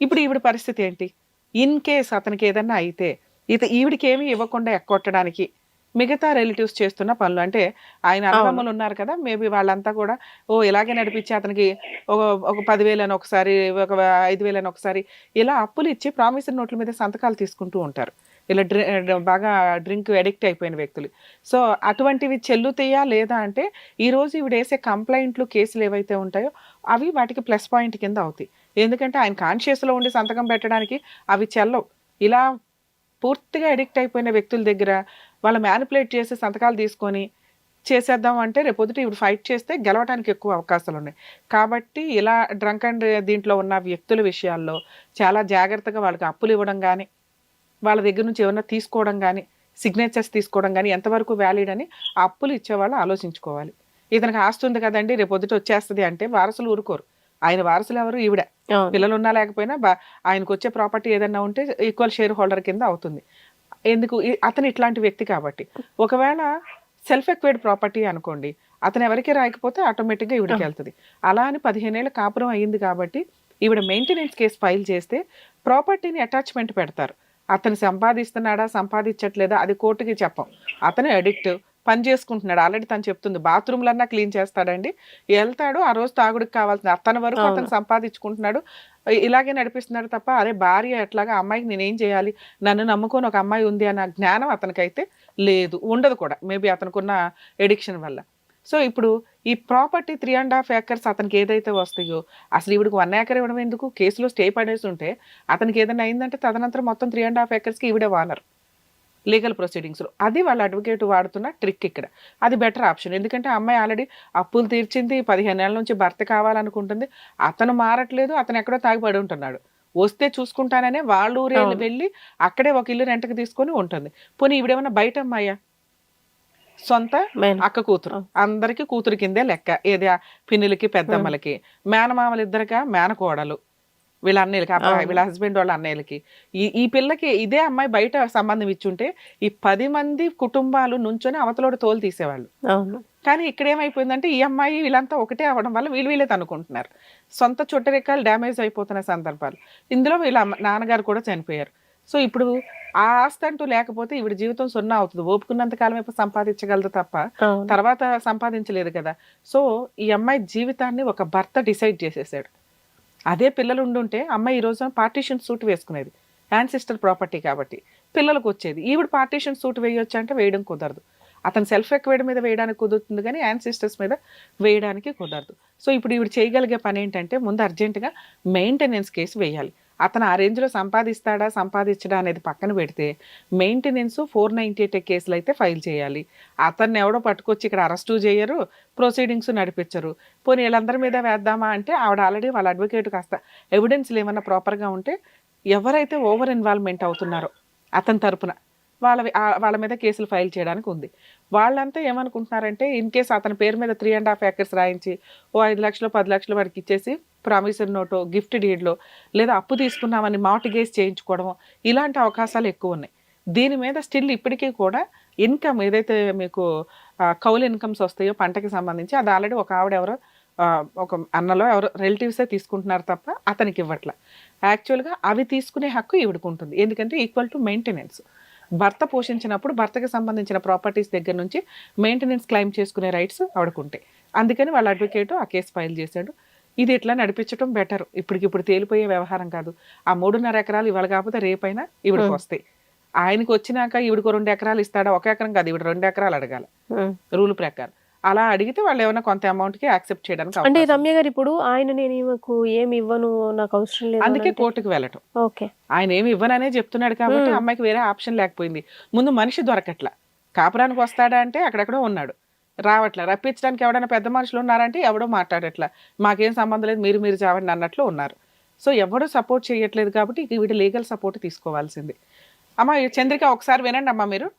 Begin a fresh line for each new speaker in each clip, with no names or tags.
ఇప్పుడు ఈవిడ పరిస్థితి ఏంటి? ఇన్ కేస్ అతనికి ఏదన్నా అయితే ఇత ఈవిడికి ఏమీ ఇవ్వకుండా ఎక్కొట్టడానికి మిగతా రిలేటివ్స్ చేస్తున్న పనులు అంటే ఆయన అన్నదమ్ములు ఉన్నారు కదా మేబీ వాళ్ళంతా కూడా ఓ ఇలాగే నడిపించి అతనికి ఒక ఒక పదివేలని ఒకసారి ఒక ఐదు వేలని ఒకసారి ఇలా అప్పులు ఇచ్చి ప్రామిసరీ నోట్ల మీద సంతకాలు తీసుకుంటూ ఉంటారు. ఇలా డ్రి బాగా డ్రింక్ అడిక్ట్ అయిపోయిన వ్యక్తులు. సో అటువంటివి చెల్లుతాయా లేదా అంటే ఈ రోజు ఈవిడ వేసే కంప్లైంట్లు కేసులు ఏవైతే ఉంటాయో అవి వాటికి ప్లస్ పాయింట్ కింద అవుతాయి. ఎందుకంటే ఆయన కాన్షియస్లో ఉండి సంతకం పెట్టడానికి అవి చెల్లవు. ఇలా పూర్తిగా అడిక్ట్ అయిపోయిన వ్యక్తుల దగ్గర వాళ్ళు మ్యానిపులేట్ చేసి సంతకాలు తీసుకొని చేసేద్దాం అంటే రేపొద్దుట ఇప్పుడు ఫైట్ చేస్తే గెలవడానికి ఎక్కువ అవకాశాలు ఉన్నాయి. కాబట్టి ఇలా డ్రంక్ అండ్ దీంట్లో ఉన్న వ్యక్తుల విషయాల్లో చాలా జాగ్రత్తగా వాళ్ళకి అప్పులు ఇవ్వడం కానీ వాళ్ళ దగ్గర నుంచి ఏమైనా తీసుకోవడం కానీ సిగ్నేచర్స్ తీసుకోవడం కానీ ఎంతవరకు వ్యాలిడ్ అని అప్పులు ఇచ్చేవాళ్ళు ఆలోచించుకోవాలి. ఇతనికి ఆస్తుంది ఉంది కదండి రేపొద్దుట వచ్చేస్తుంది అంటే వారసులు ఊరుకోరు. ఆయన వారసులు ఎవరు? ఈవిడ. పిల్లలు ఉన్నా లేకపోయినా బా- ఆయనకు వచ్చే ప్రాపర్టీ ఏదన్నా ఉంటే ఈక్వల్ షేర్ హోల్డర్ కింద అవుతుంది. ఎందుకు? అతను ఇట్లాంటి వ్యక్తి కాబట్టి. ఒకవేళ సెల్ఫ్ ఎక్వైర్డ్ ప్రాపర్టీ అనుకోండి అతను ఎవరికి రాయకపోతే ఆటోమేటిక్గా ఈవిడకి వెళ్తుంది. అలా అని పదిహేనేళ్ళ కాపురం అయ్యింది కాబట్టి ఈవిడ మెయింటెనెన్స్ కేసు ఫైల్ చేస్తే ప్రాపర్టీని అటాచ్మెంట్ పెడతారు. అతను సంపాదిస్తున్నాడా సంపాదించట్లేదా అది కోర్టుకి చెప్పం. అతను అడిక్ట్ పని చేసుకుంటున్నాడు. ఆల్రెడీ తను చెప్తుంది బాత్రూమ్లన్నా క్లీన్ చేస్తాడండి. వెళ్తాడు ఆ రోజు తాగుడికి కావాల్సిన అతని వరకు. అతను సంపాదించుకుంటున్నాడు. ఇలాగే నడిపిస్తున్నాడు తప్ప అరే భార్య ఎట్లాగా అమ్మాయికి నేనేం చేయాలి? నన్ను నమ్ముకొని ఒక అమ్మాయి ఉంది అన్న జ్ఞానం అతనికైతే లేదు. ఉండదు కూడా. మేబీ అతనుకున్న ఎడిక్షన్ వల్ల. సో ఇప్పుడు ఈ property three and half acres అతనికి ఏదైతే వస్తాయో అసలు ఇవిడికి వన్ ఏకర్ ఇవ్వడం ఎందుకు? కేసులో స్టే పడేసి ఉంటే అతనికి ఏదైనా అయిందంటే తదనంతరం మొత్తం త్రీ అండ్ హాఫ్ ఏకర్స్కి ఈవిడే వానర్ లీగల్ ప్రొసీడింగ్స్లో అది వాళ్ళ అడ్వకేట్ వాడుతున్న ట్రిక్ ఇక్కడ. అది బెటర్ ఆప్షన్. ఎందుకంటే అమ్మాయి ఆల్రెడీ అప్పులు తీర్చింది పదిహేను నెలల నుంచి భర్త కావాలనుకుంటుంది. అతను మారట్లేదు అతను ఎక్కడో తాగిపడి ఉంటున్నాడు. వస్తే చూసుకుంటాననే వాళ్ళ ఊరే. వెళ్ళి అక్కడే ఒక ఇల్లు రెంట్కి తీసుకొని ఉంటుంది. పోనీ ఈవిడేమన్నా బయట అమ్మాయా? సొంత అక్క కూతురు. అందరికి కూతురు కిందే లెక్క. ఏది పిన్నులకి పెద్దమ్మలకి. మేనమామలు ఇద్దరికా మేనకోడలు. వీళ్ళ అన్నయ్యలకి అబ్బాయి. వీళ్ళ హస్బెండ్ వాళ్ళ అన్నయ్యలకి. ఈ ఈ పిల్లకి ఇదే అమ్మాయి బయట సంబంధం ఇచ్చుంటే ఈ పది మంది కుటుంబాలు నుంచొని అవతలోడు తోలు తీసేవాళ్ళు. కానీ ఇక్కడ ఏమైపోయిందంటే ఈ అమ్మాయి వీళ్ళంతా ఒకటే అవ్వడం వల్ల వీళ్ళు వీళ్ళే తనుకుంటున్నారు సొంత చుట్టరికాలు డ్యామేజ్ అయిపోతున్న సందర్భాలు. ఇందులో వీళ్ళ నాన్నగారు కూడా చనిపోయారు. సో ఇప్పుడు ఆ ఆస్తి అంటూ లేకపోతే ఈవిడ జీవితం సున్నా అవుతుంది. ఓపుకున్నంత కాలం ఇప్పుడు సంపాదించగలదు తప్ప తర్వాత సంపాదించలేదు కదా. సో ఈ అమ్మాయి జీవితాన్ని ఒక భర్త డిసైడ్ చేసేసాడు. అదే పిల్లలు ఉండుంటే అమ్మాయి ఈ రోజు పార్టీషన్ సూట్ వేసుకునేది. యాన్సిస్టర్ ప్రాపర్టీ కాబట్టి పిల్లలకు వచ్చేది ఈవిడ పార్టీషన్ సూట్ వేయొచ్చు అంటే వేయడం కుదరదు. అతను సెల్ఫ్ ఎక్వైడ్ మీద వేయడానికి కుదురుతుంది కానీ యాన్సిస్టర్స్ మీద వేయడానికి కుదరదు. సో ఇప్పుడు ఇవి చేయగలిగే పని ఏంటంటే ముందు అర్జెంటుగా మెయింటెనెన్స్ కేసు వేయాలి. అతను ఆ రేంజ్లో సంపాదిస్తాడా సంపాదించడా అనేది పక్కన పెడితే మెయింటెనెన్స్ ఫోర్ నైంటీ ఎయిట్ కేసులు అయితే ఫైల్ చేయాలి. అతన్ని ఎవడో పట్టుకొచ్చి ఇక్కడ అరెస్టు చేయరు ప్రొసీడింగ్స్ నడిపించరు పోనీ వీళ్ళందరి మీద వేద్దామా అంటే ఆవిడ ఆల్రెడీ వాళ్ళ అడ్వకేట్ కాస్త ఎవిడెన్స్లు ఏమన్నా ప్రాపర్గా ఉంటే ఎవరైతే ఓవర్ ఇన్వాల్వ్మెంట్ అవుతున్నారో అతని తరపున వాళ్ళ వాళ్ళ మీద కేసులు ఫైల్ చేయడానికి ఉంది. వాళ్ళంతా ఏమనుకుంటున్నారంటే ఇన్ కేస్ అతని పేరు మీద త్రీ అండ్ హాఫ్ ఏకర్స్ రాయించి ఓ ఐదు లక్షలు పది లక్షలు వాడికి ఇచ్చేసి ప్రామిసర్ నోటో గిఫ్ట్ డీడ్లో లేదా అప్పు తీసుకున్నామని మార్టిగేజ్ చేయించుకోవడం ఇలాంటి అవకాశాలు ఎక్కువ ఉన్నాయి. దీని మీద స్టిల్ ఇప్పటికీ కూడా ఇన్కమ్ ఏదైతే మీకు కౌలు ఇన్కమ్స్ వస్తాయో పంటకి సంబంధించి అది ఆల్రెడీ ఒక ఆవిడ ఎవరో ఒక అన్నలో ఎవరో రిలేటివ్సే తీసుకుంటున్నారు తప్ప అతనికి ఇవ్వట్ల. యాక్చువల్గా అవి తీసుకునే హక్కు ఇవిడుకుంటుంది ఎందుకంటే ఈక్వల్ టు మెయింటెనెన్స్. భర్త పోషించినప్పుడు భర్తకి సంబంధించిన ప్రాపర్టీస్ దగ్గర నుంచి మెయింటెనెన్స్ క్లెయిమ్ చేసుకునే రైట్స్ ఆవిడకుంటాయి అందుకని వాళ్ళ అడ్వకేటు ఆ కేసు ఫైల్ చేశాడు. ఇది ఇట్లా నడిపించడం బెటర్ ఇప్పటికిప్పుడు తేలిపోయే వ్యవహారం కాదు. ఆ మూడున్నర ఎకరాలు ఇవాళ కాకపోతే రేపైనా
Hmm.
వస్తాయి. ఆయనకి వచ్చినాక ఈవిడకు రెండు ఎకరాలు ఇస్తాడా? ఒక ఎకరం కాదు ఈవిడ రెండు ఎకరాలు అడగాల. రూల్ ప్రకారం. అలా అడిగితే వాళ్ళు ఏమైనా కొంత అమౌంట్కి యాక్సెప్ట్ చేయడానికి
అంటే. రమ్య గారు ఇప్పుడు ఆయన నేను ఈమెకు ఏమి ఇవ్వను నాకు అవసరం లేదు
అందుకే కోర్టుకు వెళ్ళటం.
ఓకే.
ఆయన ఏమి ఇవ్వననే చెప్తున్నాడు కాబట్టి. అమ్మాయికి వేరే ఆప్షన్ లేకపోయింది. ముందు మనిషి దొరకట్ల. కాపురానికి వస్తాడా అంటే అక్కడెక్కడో ఉన్నాడు. రావట్లే? రప్పించడానికి ఎవడైనా పెద్ద మనుషులు ఉన్నారంటే ఎవడో మాట్లాడట్లా. మాకేం సంబంధం లేదు మీరు మీరు చావండి అన్నట్లు ఉన్నారు. సో ఎవడో సపోర్ట్ చేయట్లేదు కాబట్టి ఇక వీటి లీగల్ సపోర్ట్ తీసుకోవాల్సింది. అమ్మ చంద్రిక ఒకసారి వినండి అమ్మా మీరు.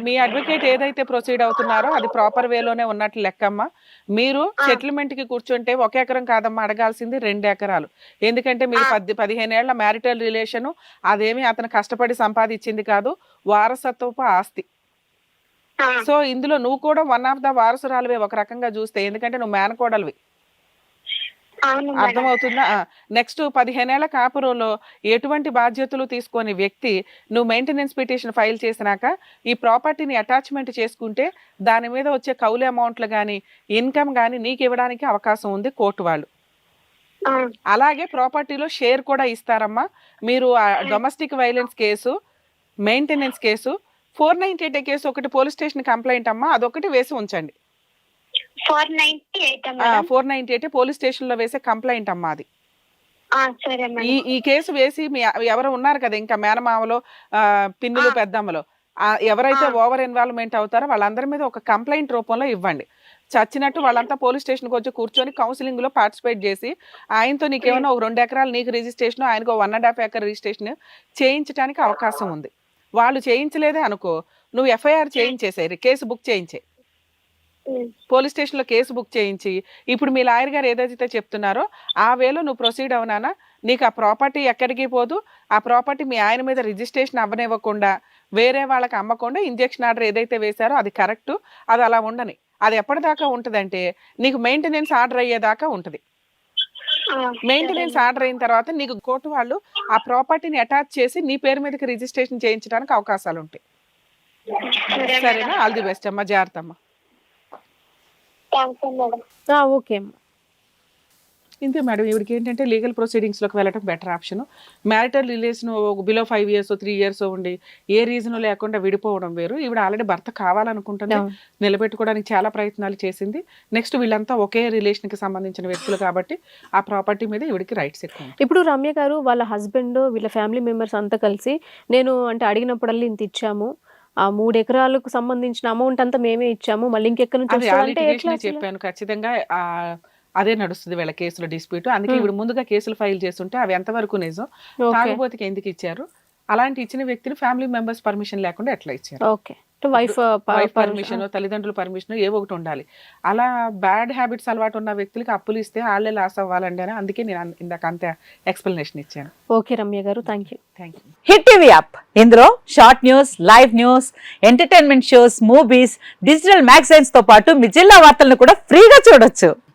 మీ- అడ్వకేట్ ఏదైతే ప్రొసీడ్ అవుతున్నారో అది ప్రాపర్ వేలోనే ఉన్నట్లు లెక్కమ్మా. మీరు సెటిల్మెంట్కి కూర్చుంటే ఒక ఎకరం కాదమ్మా అడగాల్సింది రెండు ఎకరాలు. ఎందుకంటే మీరు పది పదిహేనేళ్ళ మ్యారిటల్ రిలేషన్ అదేమి అతను కష్టపడి సంపాదించింది కాదు వారసత్వపు ఆస్తి. సో ఇందులో నువ్వు కూడా వన్ ఆఫ్ ద వారసురాలువే ఒక రకంగా చూస్తే ఎందుకంటే నువ్వు మేనకోడలివి అర్థమవుతుందా? నెక్స్ట్ పదిహేనేళ్ళ కాపురంలో ఎటువంటి బాధ్యతలు తీసుకొని వ్యక్తి నువ్వు మెయింటెనెన్స్ పిటిషన్ ఫైల్ చేసినాక ఈ ప్రాపర్టీని అటాచ్మెంట్ చేసుకుంటే దాని మీద వచ్చే కౌలు అమౌంట్లు కానీ ఇన్కమ్ కానీ నీకు ఇవ్వడానికి అవకాశం ఉంది కోర్టు వాళ్ళు. అలాగే ప్రాపర్టీలో షేర్ కూడా ఇస్తారమ్మా. మీరు domestic violence case maintenance case four ninety eight case ఒకటి పోలీస్ స్టేషన్ కంప్లైంట్ అమ్మా అదొకటి వేసి ఉంచండి.
Four ninety eight
four ninety eight police స్టేషన్లో వేసే కంప్లైంట్ అమ్మా అది. ఈ ఈ కేసు వేసి మీ ఎవరు ఉన్నారు కదా ఇంకా మేనమామలో పిన్నులు. పెద్దమ్మలో. ఎవరైతే. ఓవర్ ఇన్వాల్వ్మెంట్ అవుతారో వాళ్ళందరి మీద ఒక కంప్లైంట్ రూపంలో ఇవ్వండి. చచ్చినట్టు వాళ్ళంతా పోలీస్ స్టేషన్కి వచ్చి కూర్చొని కౌన్సిలింగ్లో పార్టిసిపేట్ చేసి ఆయనతో నీకేమైనా ఒక రెండు ఎకరాలు నీకు రిజిస్ట్రేషన్ ఆయనకు one and half acre registration చేయించడానికి అవకాశం ఉంది. వాళ్ళు చేయించలేదే అనుకో నువ్వు ఎఫ్ఐఆర్ చేయించేసేయి కేసు బుక్ చేయించే పోలీస్ స్టేషన్లో కేసు బుక్ చేయించి ఇప్పుడు మీ లాయర్ గారు ఏదైతే చెప్తున్నారో ఆ వేలో నువ్వు ప్రొసీడ్ అవునానా? నీకు ఆ ప్రాపర్టీ ఎక్కడికి పోదు? ఆ ప్రాపర్టీ మీ ఆయన మీద రిజిస్ట్రేషన్ అవ్వనివ్వకుండా వేరే వాళ్ళకి అమ్మకుండా ఇంజెక్షన్ ఆర్డర్ ఏదైతే వేశారో అది కరెక్ట్ అది అలా ఉండని. అది ఎప్పటిదాకా ఉంటుందంటే నీకు మెయింటెనెన్స్ ఆర్డర్ అయ్యేదాకా ఉంటుంది. మెయింటెనెన్స్ ఆర్డర్ అయిన తర్వాత నీకు కోర్టు వాళ్ళు ఆ ప్రాపర్టీని అటాచ్ చేసి నీ పేరు మీదకి రిజిస్ట్రేషన్ చేయించడానికి అవకాశాలు ఉంటాయి.
సరే
సరేనా? ఆల్ ది బెస్ట్ అమ్మా. జాగ్రత్త అమ్మా.
ఓకే అమ్మా.
ఇంతే మేడం. ఇవిడికి ఏంటంటే లీగల్ ప్రొసీడింగ్స్లోకి వెళ్ళడం better option. Marital relation below five years three years ఉండి ఏ రీజన్ లేకుండా విడిపోవడం వేరు. ఈవిడ ఆల్రెడీ భర్త కావాలనుకుంటుంది. నిలబెట్టుకోవడానికి చాలా ప్రయత్నాలు చేసింది. నెక్స్ట్ వీళ్ళంతా ఒకే రిలేషన్కి సంబంధించిన వ్యక్తులు కాబట్టి ఆ ప్రాపర్టీ మీద ఈవిడికి రైట్స్ ఎక్కువ.
ఇప్పుడు రమ్య గారు వాళ్ళ హస్బెండ్ వీళ్ళ ఫ్యామిలీ మెంబర్స్ అంతా కలిసి నేను అంటే అడిగినప్పుడల్లా ఇంత ఇచ్చాము. ఆ మూడు ఎకరాలకు సంబంధించిన అమౌంట్ అంతా మేమే ఇచ్చాము. మళ్ళీ ఇంకెక్కడి నుంచి?
చెప్పాను. ఖచ్చితంగా అదే నడుస్తుంది వీళ్ళ కేసులో డిస్ప్యూట్. అందుకే. ఇప్పుడు ముందుగా కేసులు ఫైల్ చేస్తుంటే అవి ఎంతవరకు నిజం? తాగుబోతుకి ఎందుకు ఇచ్చారు? అలాంటి ఇచ్చిన వ్యక్తిని ఫ్యామిలీ మెంబర్స్ పర్మిషన్ లేకుండా ఎట్లా ఇచ్చారు?
ఓకే. వైఫ్
వైఫ్ పర్మిషన్ తల్లిదండ్రుల పర్మిషన్ ఏ ఒకటి ఉండాలి. అలా బ్యాడ్ హ్యాబిట్స్ అలవాటు ఉన్న వ్యక్తులకి అప్పులు ఇస్తే వాళ్ళే లాస్ అవ్వాలండి అని అందుకే నేను ఇందాక అంత ఎక్స్ప్లెనేషన్ ఇచ్చాను.
ఓకే రమ్య గారు thank you
thank you
hit TV app ఇందులో short news live news entertainment shows movies digital మ్యాగజైన్స్తో పాటు మీ జిల్లా వార్తలను కూడా ఫ్రీగా చూడొచ్చు.